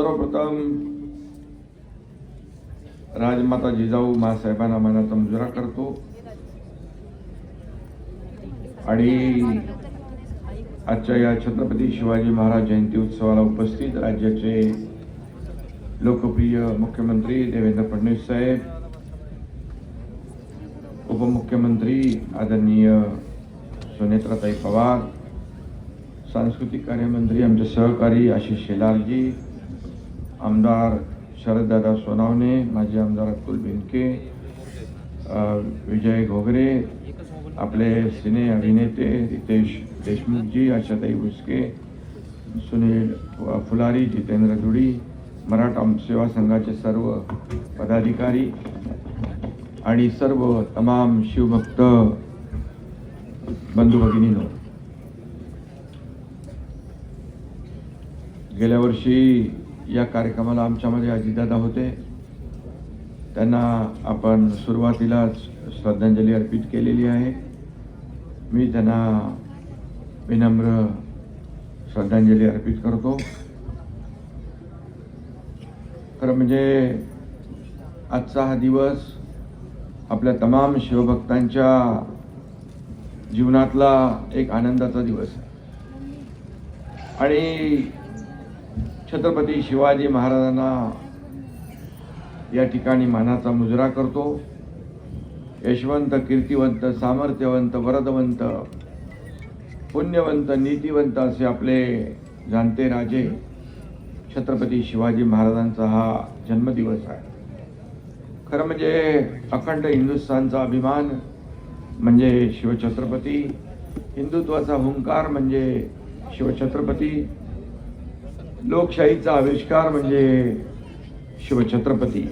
सर्वप्रथम राजमाता जिजाऊ मासाहेबांना मनाचा मुजरा करतो. आणि आजच्या या छत्रपती शिवाजी महाराज जयंती उत्सवाला उपस्थित राज्याचे लोकप्रिय मुख्यमंत्री देवेंद्र फडणवीस साहेब उपमुख्यमंत्री आदरणीय सुनेत्राताई पवार सांस्कृतिक कार्यमंत्री आमचे सहकारी आशिष शेलारजी आमदार शरददादा सोनावणे माजी आमदार अतुल बेनके विजय घोगरे आपले सिने अभिनेते रितेश देशमुखजी आशाताई भुसके सुनील फुलारी जितेंद्र धुडी मराठा सेवा संघाचे सर्व पदाधिकारी आणि सर्व तमाम शिवभक्त बंधू भगिनीनो गेल्या वर्षी या कार्यक्रमाला आमच्यामध्ये अजितदादा होते. त्यांना आपण सुरुवातीला श्रद्धांजली अर्पित केलेली आहे. मी त्यांना विनम्र श्रद्धांजली अर्पित करतो. खरं म्हणजे आजचा हा दिवस आपल्या तमाम शिवभक्तांच्या जीवनातला एक आनंदाचा दिवस आहे. आणि छत्रपती शिवाजी महाराजांना या ठिकाणी मानाचा मुजरा करतो. यशवंत कीर्तिवंत सामर्थ्यवंत वरदवंत पुण्यवंत नीतिवंत असे आपले जाणते राजे. छत्रपती शिवाजी महाराजांचा हा जन्मदिवस आहे. खरं म्हणजे अखंड हिंदुस्थानचा अभिमान म्हणजे शिवछत्रपती. हिंदुत्वाचा हुंकार म्हणजे शिवछत्रपती. लोकशाहीचा आविष्कार म्हणजे शिवछत्रपती.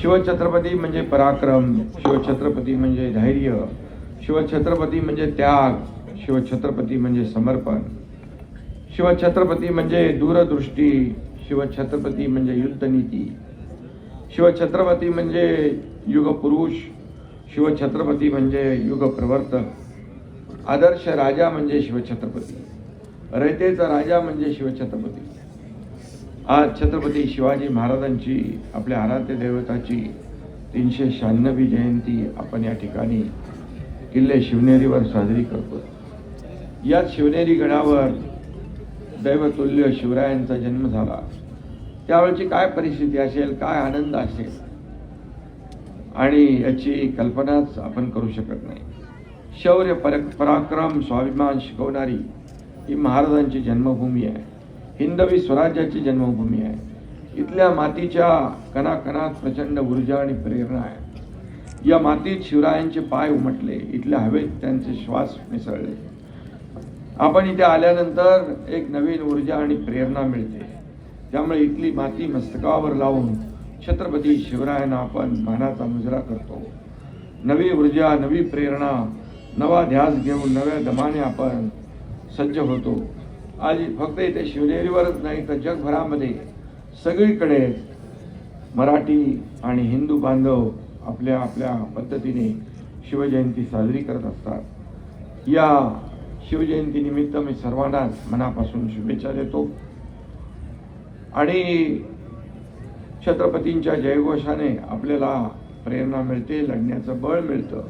शिवछत्रपती म्हणजे पराक्रम शिवछत्रपती म्हणजे धैर्य शिवछत्रपती म्हणजे त्याग शिवछत्रपती म्हणजे समर्पण शिवछत्रपती म्हणजे दूरदृष्टी शिवछत्रपती म्हणजे युद्धनीती शिवछत्रपती म्हणजे युगपुरुष शिवछत्रपती म्हणजे युगप्रवर्तक आदर्श राजा म्हणजे शिवछत्रपती. रयतेचा राजा म्हणजे शिवछत्रपती. आज छत्रपती शिवाजी महाराजांची आपल्या आराध्य दैवताची तीनशे शहाण्णवी जयंती आपण या ठिकाणी किल्ले शिवनेरीवर साजरी करतो. याच शिवनेरी गडावर दैवतुल्य शिवरायांचा जन्म झाला. त्यावेळची काय परिस्थिती असेल काय आनंद असेल आणि याची कल्पनाच आपण करू शकत नाही. शौर्य पर पराक्रम स्वाभिमान शिकवणारी ही महाराजांची जन्मभूमी आहे. हिंदवी स्वराज्याची जन्मभूमी आहे. इथल्या मातीच्या कणाकणात प्रचंड ऊर्जा आणि प्रेरणा आहे. या मातीत शिवरायांचे पाय उमटले. इथल्या हवेत त्यांचे श्वास मिसळले. आपण इथे आल्यानंतर एक नवीन ऊर्जा आणि प्रेरणा मिळते. त्यामुळे इथली माती मस्तकावर लावून छत्रपती शिवरायांना आपण मानाचा मुजरा करतो. नवी ऊर्जा नवी प्रेरणा नवा ध्यास घेऊन नव्या दमाने आपण सज्ज होतो. आज फक्त इथे शिवनेरीवरच नाही तर जगभरामध्ये सगळीकडे मराठी आणि हिंदू बांधव आपल्या आपल्या पद्धतीने शिवजयंती साजरी करत असतात. या शिवजयंतीनिमित्त मी सर्वांनाच मनापासून शुभेच्छा देतो. आणि छत्रपतींच्या जयघोषाने आपल्याला प्रेरणा मिळते लढण्याचं बळ मिळतं.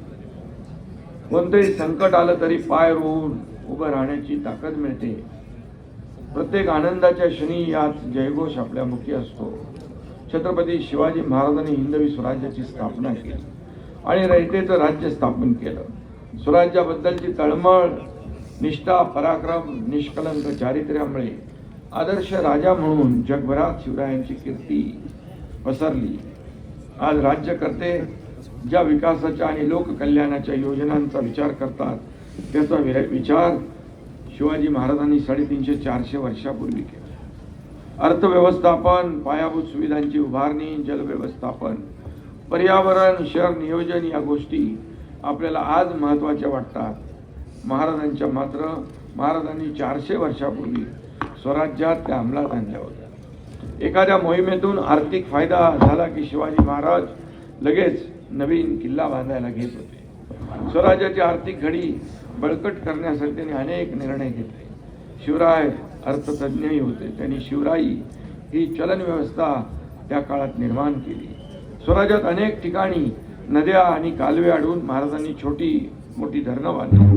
कोणतंही संकट आलं तरी पाय रोवून उभं राहण्याची ताकद मिळते. प्रत्येक आनंदाच्या क्षणी यात जयघोष आपल्या मुखी असतो. छत्रपती शिवाजी महाराजांनी हिंदवी स्वराज्याची स्थापना केली आणि रयतेचं राज्य स्थापन केलं. स्वराज्याबद्दलची तळमळ निष्ठा पराक्रम निष्कलंक चारित्र्यामुळे आदर्श राजा म्हणून जगभरात शिवरायांची कीर्ती पसरली. आज राज्यकर्ते ज्या विकासाच्या आणि लोककल्याणाच्या योजनांचा विचार करतात त्याचा विचार शिवाजी महाराजांनी साडेतीनशे चारशे वर्षापूर्वी केला. अर्थव्यवस्थापन पायाभूत सुविधांची उभारणी जलव्यवस्थापन पर्यावरण शहर नियोजन या गोष्टी आपल्याला आज महत्त्वाच्या वाटतात. महाराजांच्या मात्र महाराजांनी चारशे वर्षापूर्वी स्वराज्यात त्या अंमलात आणल्या होत्या. एखाद्या मोहिमेतून आर्थिक फायदा झाला की शिवाजी महाराज लगेच नवीन किल्ला बांधायला घेत होते. स्वराज्याची आर्थिक घडी बळकट करण्यासाठी त्यांनी अनेक निर्णय घेतले. शिवराय अर्थतज्ञही होते. त्यांनी शिवराई ही चलन व्यवस्था त्या काळात निर्माण केली. स्वराज्यात अनेक ठिकाणी नद्या आणि कालवे अडवून महाराजांनी छोटी मोठी धरणं बांधली.